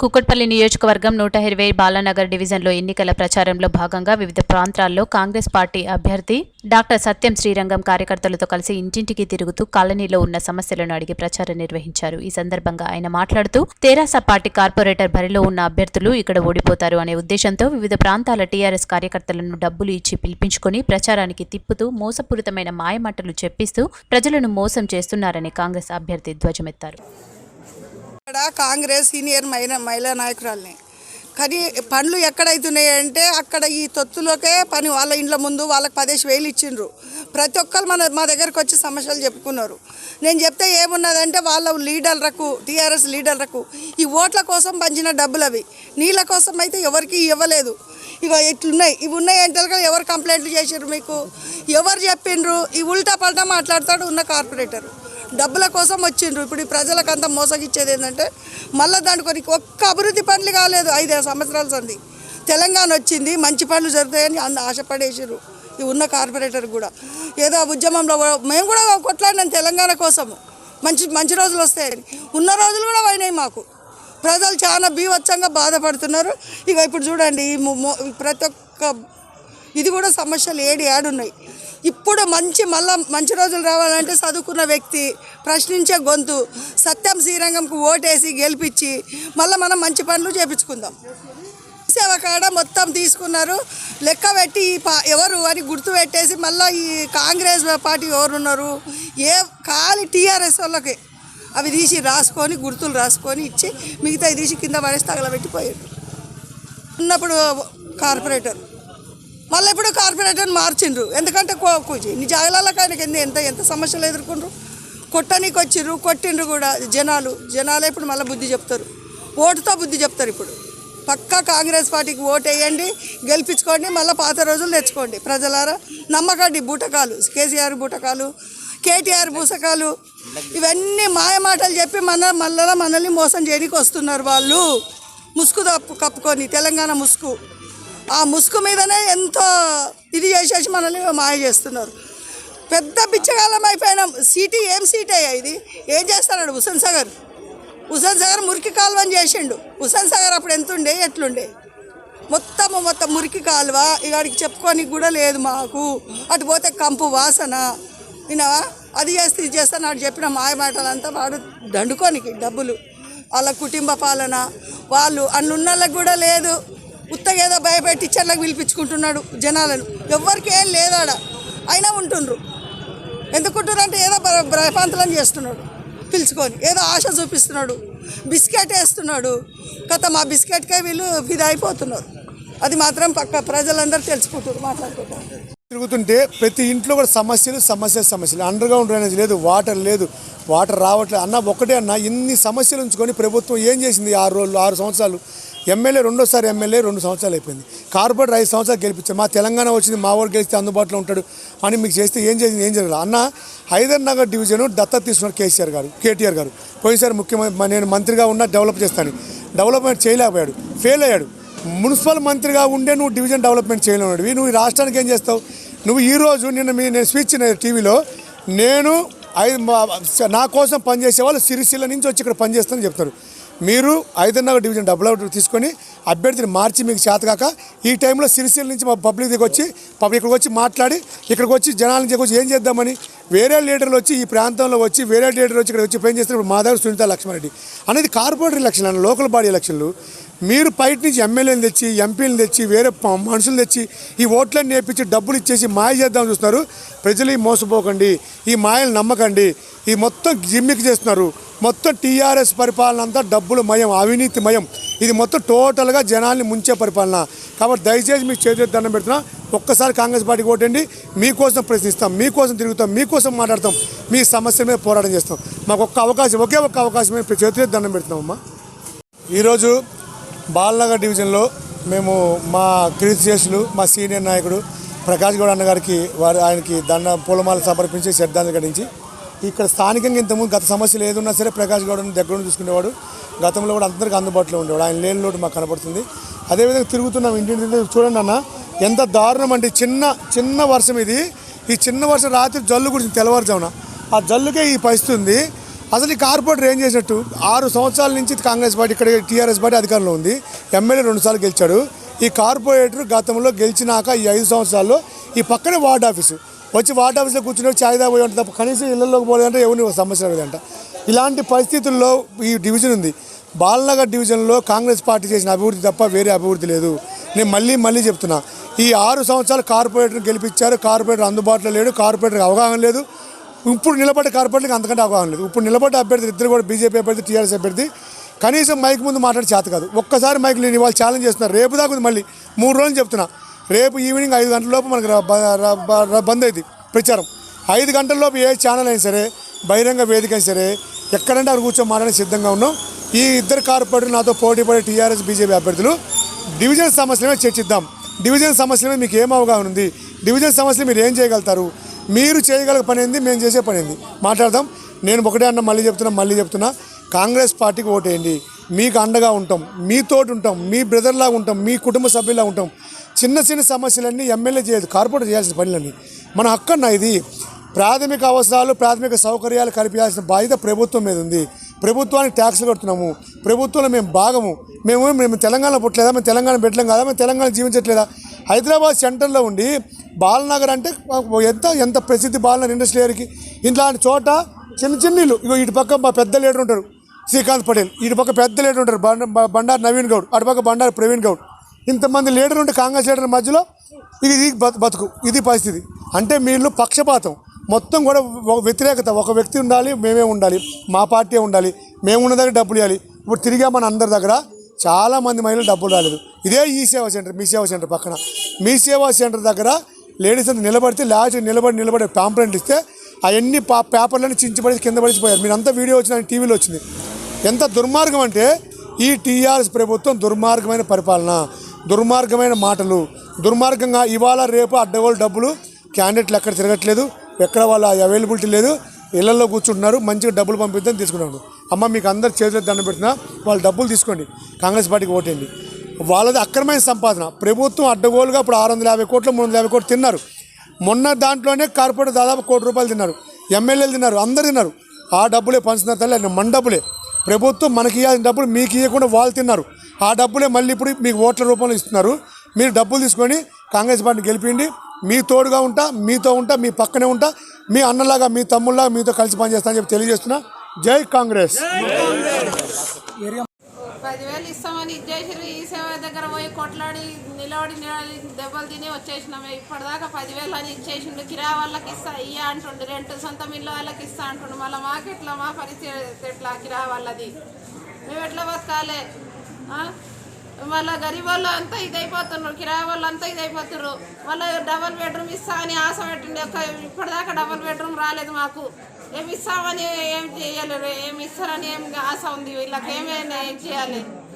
కుక్కట్పల్లి నియోజకవర్గం నూట ఇరవై బాలానగర్ డివిజన్లో ఎన్నికల ప్రచారంలో భాగంగా వివిధ ప్రాంతాల్లో కాంగ్రెస్ పార్టీ అభ్యర్థి డాక్టర్ సత్యం శ్రీరంగం కార్యకర్తలతో కలిసి ఇంటింటికి తిరుగుతూ కాలనీలో ఉన్న సమస్యలను అడిగి ప్రచారం నిర్వహించారు. ఈ సందర్భంగా ఆయన మాట్లాడుతూ తెరాస పార్టీ కార్పొరేటర్ బరిలో ఉన్న అభ్యర్థులు ఇక్కడ ఓడిపోతారు అనే ఉద్దేశంతో వివిధ ప్రాంతాల టీఆర్ఎస్ కార్యకర్తలను డబ్బులు ఇచ్చి పిలిపించుకుని ప్రచారానికి తిప్పుతూ మోసపూరితమైన మాయమాటలు చెప్పిస్తూ ప్రజలను మోసం చేస్తున్నారని కాంగ్రెస్ అభ్యర్థి ధ్వజమెత్తారు. ఇక్కడ కాంగ్రెస్ సీనియర్ మహిళ మహిళా నాయకురాల్ని. కానీ పనులు ఎక్కడైతున్నాయి అంటే అక్కడ ఈ తొత్తులోకే పని వాళ్ళ ఇండ్ల ముందు వాళ్ళకి పదేసి వేలు ఇచ్చిండ్రు. ప్రతి ఒక్కరు మన మా దగ్గరకు వచ్చి సమస్యలు చెప్పుకున్నారు. నేను చెప్తే ఏమున్నదంటే వాళ్ళ లీడర్లకు టీఆర్ఎస్ లీడర్లకు ఈ ఓట్ల కోసం పంచిన డబ్బులు అవి. నీళ్ళ కోసం అయితే ఎవరికి ఇవ్వలేదు. ఇక ఇట్లున్నాయి. ఇవి ఉన్నాయి అంటే ఎవరు కంప్లైంట్లు చేసారు మీకు? ఎవరు చెప్పిండ్రు? ఈ ఉల్టా పల్టా మాట్లాడతాడు ఉన్న కార్పొరేటర్. డబ్బుల కోసం వచ్చిండ్రు. ఇప్పుడు ఈ ప్రజలకు మోసగిచ్చేది ఏంటంటే మళ్ళీ దాని కొన్ని ఒక్క అభివృద్ధి పనులు కాలేదు ఐదు సంవత్సరాల సంది. తెలంగాణ వచ్చింది మంచి పనులు జరుగుతాయని అంత ఆశపడేసారు ఈ ఉన్న కార్పొరేటర్ కూడా. ఏదో ఉద్యమంలో మేము కూడా కొట్లాడినాం తెలంగాణ కోసము. మంచి మంచి రోజులు వస్తాయని. ఉన్న రోజులు కూడా పోయినాయి మాకు. ప్రజలు చాలా బీవచ్చంగా బాధపడుతున్నారు. ఇక ఇప్పుడు చూడండి ఈ ప్రతి ఒక్క ఇది కూడా సమస్యలు ఏడు ఏడున్నాయి. ఇప్పుడు మంచి మళ్ళా మంచి రోజులు రావాలంటే చదువుకున్న వ్యక్తి ప్రశ్నించే గొంతు సత్యం శ్రీరంగంకు ఓటేసి గెలిపించి మళ్ళీ మనం మంచి పనులు చేపించుకుందాం. సేవ కాడ మొత్తం తీసుకున్నారు. లెక్క పెట్టి పా ఎవరు అని గుర్తు పెట్టేసి మళ్ళీ ఈ కాంగ్రెస్ పార్టీ ఎవరు ఉన్నారు? ఏ ఖాళీ టీఆర్ఎస్ వాళ్ళకి అవి తీసి రాసుకొని గుర్తులు రాసుకొని ఇచ్చి మిగతా తీసి కింద పడేసి తగలబెట్టిపోయారు ఉన్నప్పుడు కార్పొరేటర్ మళ్ళీ ఇప్పుడు కార్పొరేటర్ మార్చిండ్రు. ఎందుకంటే కో- కూచి నీ జాగలాలకు ఆయనకి ఎంత ఎంత ఎంత సమస్యలు ఎదుర్కొండ్రు? కొట్టనీకి వచ్చిర్రు కొట్టిండ్రు కూడా జనాలు. జనాలే ఇప్పుడు మళ్ళీ బుద్ధి చెప్తారు. ఓటుతో బుద్ధి చెప్తారు ఇప్పుడు. పక్కా కాంగ్రెస్ పార్టీకి ఓటు వేయండి గెలిపించుకోండి మళ్ళీ పాత రోజులు తెచ్చుకోండి. ప్రజలారా నమ్మకండి బూటకాలు. కేసీఆర్ బూటకాలు కేటీఆర్ బూసకాలు. ఇవన్నీ మాయ మాటలు చెప్పి మన మళ్ళీ మనల్ని మోసం చేయడానికి వస్తున్నారు వాళ్ళు. ముసుగు తప్పు కప్పుకొని తెలంగాణ ముసుగు. ఆ ముసుగు మీదనే ఎంతో ఇది చేసేసి మనల్ని మాయ చేస్తున్నారు. పెద్ద బిచ్చగాలం అయిపోయినాం. సీటీ ఏం సీట్ అయ్యా ఇది? ఏం చేస్తున్నాడు హుసేన్ సాగర్? హుసేన్ సాగర్ మురికి కాలువని చేసిండు. హుసేన్ సాగర్ అప్పుడు ఎంత ఉండే ఎట్లుండే? మొత్తం మొత్తం మురికి కాలువ? ఇక్కడికి చెప్పుకోనికి కూడా లేదు మాకు. అటు పోతే కంపు వాసన. వినవా అది చేస్తే ఇది చేస్తాను అటు చెప్పిన మాయ మాటలంతా వాడు దండుకోనికి డబ్బులు. వాళ్ళ కుటుంబ పాలన. వాళ్ళు అన్నున్న వాళ్ళకి కూడా లేదు. ఉత్తగా ఏదో భయపెట్టి పిలిపించుకుంటున్నాడు జనాలను. ఎవ్వరికి ఏం లేదాడ అయినా ఉంటుండ్రు. ఎందుకుంటున్నారు అంటే ఏదో భ- భయపాంతలం చేస్తున్నాడు. పిలుచుకొని ఏదో ఆశ చూపిస్తున్నాడు. బిస్కెట్ వేస్తున్నాడు. కథ మా బిస్కెట్కే వీళ్ళు ఫిదా అయిపోతున్నారు అది మాత్రం పక్క ప్రజలందరూ తెలుసుకుంటారు మాట్లాడుకుంటారు తిరుగుతుంటే ప్రతి ఇంట్లో కూడా సమస్యలు సమస్యలు సమస్యలు. అండర్ గ్రౌండ్ డ్రైనేజ్ లేదు వాటర్ లేదు వాటర్ రావట్లేదు అన్న ఒకటే అన్న ఇన్ని సమస్యలు ఉంచుకొని ప్రభుత్వం ఏం చేసింది ఆరు రోజులు ఆరు సంవత్సరాలు? ఎమ్మెల్యే రెండోసారి ఎమ్మెల్యే రెండు సంవత్సరాలు అయిపోయింది. కార్పొరేటర్ ఐదు సంవత్సరాలు గెలిపించారు. మా తెలంగాణ వచ్చింది మా వాడు గెలిస్తే అందుబాటులో ఉంటాడు అని మీకు చేస్తే ఏం చేసింది ఏం జరగదు అన్న హైదర్ నగర్ డివిజన్ దత్తత తీసుకున్నారు కేసీఆర్ గారు కేటీఆర్ గారు. పోయినసారి ముఖ్యమంత్రి నేను మంత్రిగా ఉన్నా డెవలప్ చేస్తాను. డెవలప్మెంట్ చేయలేకపోయాడు ఫెయిల్ అయ్యాడు. మున్సిపల్ మంత్రిగా ఉండే నువ్వు డివిజన్ డెవలప్మెంట్ చేయలేవు నువ్వు రాష్ట్రానికి ఏం చేస్తావు? నువ్వు ఈ రోజు నిన్న మీ నేను స్పీచ్ టీవీలో నేను ఐదు మా- నా కోసం పనిచేసే వాళ్ళు సిరిసిల్ల నుంచి వచ్చి ఇక్కడ పనిచేస్తానని చెప్తారు. మీరు ఐదున్నర డివిజన్ డబుల్ అవుట్ తీసుకొని అభ్యర్థిని మార్చి మీకు చేతగాక ఈ టైంలో సిరిసిల నుంచి మా పబ్లిక్ దగ్గర వచ్చి పబ్లిక్ ఇక్కడికి వచ్చి మాట్లాడి ఇక్కడికి వచ్చి జనాల నుంచి వచ్చి ఏం చేద్దామని వేరే లీడర్లు వచ్చి ఈ ప్రాంతంలో వచ్చి వేరే లీడర్లు వచ్చి ఇక్కడ వచ్చి పని చేస్తున్నప్పుడు మా దగ్గర సునీత లక్ష్మారెడ్డి. అనేది కార్పొరేటర్ ఎలక్షన్ లోకల్ బాడీ ఎలక్షన్లు. మీరు బయట నుంచి ఎమ్మెల్యేలు తెచ్చి ఎంపీలు తెచ్చి వేరే మనుషులు తెచ్చి ఈ ఓట్లను నేర్పించి డబ్బులు ఇచ్చేసి మాయ చేద్దామని చూస్తున్నారు. ప్రజలు ఈ మోసపోకండి. ఈ మాయలు నమ్మకండి. ఈ మొత్తం జిమ్మికి చేస్తున్నారు. మొత్తం టీఆర్ఎస్ పరిపాలన అంతా డబ్బులు మయం అవినీతి మయం. ఇది మొత్తం టోటల్గా జనాల్ని ముంచే పరిపాలన. కాబట్టి దయచేసి మీకు చేతి దండం పెడుతున్నా. ఒక్కసారి కాంగ్రెస్ పార్టీకి ఓటండి మీకోసం ప్రశ్నిస్తాం. మీకోసం తిరుగుతాం. మీకోసం మాట్లాడతాం. మీ సమస్యల మీద పోరాటం చేస్తాం. మాకు ఒక్క అవకాశం ఒకే ఒక్క అవకాశం చేతి దండం పెడుతున్నాం అమ్మా. ఈరోజు బాలనగర్ డివిజన్లో మేము మా కీర్తిశేషులు మా సీనియర్ నాయకుడు ప్రకాష్ గౌడ్ అన్నగారికి వారి ఆయనకి దండ పూలమాల సమర్పించి శ్రద్ధాంజలి ఘటించి ఇక్కడ స్థానికంగా ఇంతకుముందు గత సమస్యలు ఏదున్నా సరే ప్రకాష్ గౌడ్ని దగ్గర నుండి చూసుకునేవాడు. గతంలో కూడా అందరికీ అందుబాటులో ఉండేవాడు. ఆయన లేని లోటు మాకు కనపడుతుంది. అదేవిధంగా తిరుగుతున్నాం ఇంటి చూడండి అన్న ఎంత దారుణం అంటే చిన్న చిన్న వర్షం ఇది. ఈ చిన్న వర్షం రాత్రి జల్లు కురిసింది తెల్లవారుజామున. ఆ జల్లుకే ఈ పరిస్థితి ఉంది. అసలు ఈ కార్పొరేటర్ ఏం చేసినట్టు? ఆరు సంవత్సరాల నుంచి కాంగ్రెస్ పార్టీ ఇక్కడ టీఆర్ఎస్ పార్టీ అధికారంలో ఉంది. ఎమ్మెల్యే రెండుసార్లు గెలిచాడు. ఈ కార్పొరేటర్ గతంలో గెలిచినాక ఈ ఐదు సంవత్సరాల్లో ఈ పక్కనే వార్డ్ ఆఫీసు. వచ్చి వార్డ్ ఆఫీస్లో కూర్చుని చాయిదా పోయి ఉంటుంది తప్ప కనీసం ఇళ్ళలోకి పోలేదంటే ఎవరిని సమస్య లేదంట. ఇలాంటి పరిస్థితుల్లో ఈ డివిజన్ ఉంది. బాలనగర్ డివిజన్లో కాంగ్రెస్ పార్టీ చేసిన అభివృద్ధి తప్ప వేరే అభివృద్ధి లేదు. నేను మళ్ళీ మళ్ళీ చెప్తున్నా ఈ ఆరు సంవత్సరాలు కార్పొరేటర్ గెలిపించారు. కార్పొరేటర్ అందుబాటులో లేడు. కార్పొరేటర్ అవగాహన లేదు. ఇప్పుడు నిలబడ్డ కార్పొరేట్లకు అంతకంటే అవగాహన లేదు. ఇప్పుడు నిలబడ్డ అభ్యర్థి ఇద్దరు కూడా బీజేపీ అభ్యర్థి టీఆర్ఎస్ అభ్యర్థి. కనీసం మైక్ ముందు మాట్లాడే చేత కాదు. ఒక్కసారి మైక్ నేను ఇవాళ ఛాలెంజ్ చేస్తున్నారు. రేపు దాకా మళ్ళీ. మూడు రోజులు చెప్తున్నా. రేపు ఈవినింగ్ ఐదు గంటల లోపు మనకు బంద్ అయింది ప్రచారం. ఐదు గంటల లోపు ఏ ఛానల్ అయినా సరే బహిరంగ వేదిక అయినా సరే ఎక్కడంటే అక్కడ కూర్చొని మాట్లాడే సిద్ధంగా ఉన్నాం. ఈ ఇద్దరు కార్పొరేటర్ నాతో పోటీ పడే టీఆర్ఎస్ బీజేపీ అభ్యర్థులు డివిజన్ సమస్యలమే చర్చిద్దాం. డివిజన్ సమస్యలమే మీకు ఏం అవగాహన ఉంది? డివిజన్ సమస్యలు మీరు ఏం చేయగలుగుతారు? మీరు చేయగల పని ఏంది మేము చేసే పని ఏంది? మాట్లాడదాం. నేను ఒకటే అన్న మళ్ళీ చెప్తున్నా మళ్ళీ చెప్తున్నా. కాంగ్రెస్ పార్టీకి ఓటేయండి. మీకు అండగా ఉంటాం మీతోటి ఉంటాం మీ బ్రదర్లాగా ఉంటాం మీ కుటుంబ సభ్యులా ఉంటాం. చిన్న చిన్న సమస్యలన్నీ ఎమ్మెల్యే చేయదు కార్పొరేట్ చేయాల్సిన పనులన్నీ. మన హక్కు అన్న ఇది. ప్రాథమిక అవసరాలు ప్రాథమిక సౌకర్యాలు కల్పించాల్సిన బాధ్యత ప్రభుత్వం మీద ఉంది. ప్రభుత్వానికి ట్యాక్స్లు కడుతున్నాము. ప్రభుత్వంలో మేము భాగము. మేము మేము తెలంగాణ పుట్టలేదా? మేము తెలంగాణ పెట్టలేం కదా? మేము తెలంగాణ జీవించట్లేదా? హైదరాబాద్ సెంటర్లో ఉండి బాలనగర్ అంటే ఎంత ఎంత ప్రసిద్ధి బాలనగర్ ఇండస్ట్రియల్కి ఇట్లాంటి చోట చిన్న చిన్న ఇల్లు. ఇగో ఇటు పక్క మా పెద్ద లీడర్ ఉంటారు శ్రీకాంత్ పటేల్. ఇటు పక్క పెద్ద లీడర్ ఉంటారు బండ- బండారు నవీన్ గౌడ్. అటు పక్క బండారు ప్రవీణ్ గౌడ్. ఇంతమంది లీడర్ ఉంటే కాంగ్రెస్ లీడర్ మధ్యలో ఇది బతుకు ఇది పరిస్థితి. అంటే వీళ్ళు పక్షపాతం. మొత్తం కూడా వ్యతిరేకత. ఒక వ్యక్తి ఉండాలి మేమే ఉండాలి మా పార్టీ ఉండాలి మేము ఉన్న దగ్గర డబ్బులు ఇవ్వాలి. ఇప్పుడు తిరిగా మన అందరి దగ్గర చాలా మంది మహిళలు డబ్బులు రాలేదు. ఇదే ఈ సేవా సెంటర్ మీ సేవా సెంటర్ పక్కన. మీ సేవా సెంటర్ దగ్గర లేడీస్ అంతా నిలబడితే లాస్ట్ నిలబడి నిలబడి పాంప్లెంట్ ఇస్తే అవన్నీ పా పేపర్లను చించిపడి కింద పడిచిపోయారు మీరు అంతా వీడియో వచ్చిన టీవీలో వచ్చింది. ఎంత దుర్మార్గం అంటే ఈ టీఆర్ఎస్ ప్రభుత్వం దుర్మార్గమైన పరిపాలన దుర్మార్గమైన మాటలు దుర్మార్గంగా ఇవాళ రేపు అడ్డగోలు డబ్బులు క్యాండిడేట్లు ఎక్కడ తిరగట్లేదు ఎక్కడ వాళ్ళ అవైలబిలిటీ లేదు ఇళ్ళలో కూర్చుంటున్నారు మంచిగా డబ్బులు పంపిద్దాం తీసుకున్నాడు. అమ్మ మీకు అందరు చేతులు దండం పెట్టినా వాళ్ళు డబ్బులు తీసుకోండి. కాంగ్రెస్ పార్టీకి ఓటేయండి. వాళ్ళది అక్రమైన సంపాదన. ప్రభుత్వం అడ్డగోలుగా ఇప్పుడు ఆరు వందల యాభై కోట్లు మూడు వందల యాభై కోట్లు తిన్నారు. మొన్న దాంట్లోనే కార్పొరేట్ దాదాపు కోటి రూపాయలు తిన్నారు. ఎమ్మెల్యేలు తిన్నారు అందరు తిన్నారు. ఆ డబ్బులే పంచుతున్నారు తల్లి మన డబ్బులే. ప్రభుత్వం మనకి ఇవ్వాల్సిన డబ్బులు మీకు ఇవ్వకుండా వాళ్ళు తిన్నారు. ఆ డబ్బులే మళ్ళీ ఇప్పుడు మీకు ఓట్ల రూపంలో ఇస్తున్నారు. మీరు డబ్బులు తీసుకొని కాంగ్రెస్ పార్టీని గెలిపిండి మీ తోడుగా ఉంటా మీతో ఉంటా మీ పక్కనే ఉంటా మీ అన్నలాగా మీ తమ్ముళ్ళగా మీతో కలిసి పనిచేస్తా అని చెప్పి తెలియజేస్తున్నా. జై కాంగ్రెస్. ఇస్తామని ఇచ్చేసారు ఈ సేవ దగ్గర పోయి కొట్లాడి నిలబడి నిలబడి దెబ్బలు తిని వచ్చేసినామే. ఇప్పటిదాకా పదివేలు అని ఇచ్చేసిండు. కిరా వాళ్ళకి ఇస్తా ఇయ్య అంటుండు. రెంట్ సొంత మిల్లు వాళ్ళకి ఇస్తా అంటుండు. మళ్ళీ మాకెట్లా మా పరిస్థితి ఎట్లా? కిరా వాళ్ళది. మేము ఎట్లా బతకాలే? మళ్ళీ గరీబ్ వాళ్ళు అంతా ఇదైపోతున్నారు. కిరాయి వాళ్ళు అంతా ఇదైపోతున్నారు. మళ్ళీ డబల్ బెడ్రూమ్ ఇస్తా అని ఆశ పెట్టిండే ఒక ఇప్పటిదాకా డబల్ బెడ్రూమ్ రాలేదు మాకు. ఏమి ఇస్తామని ఏం చేయలేరు. ఏమి ఇస్తారని ఏం ఆశ ఉంది. వీళ్ళకి ఏమైనా ఏం చేయాలి?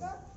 Nada.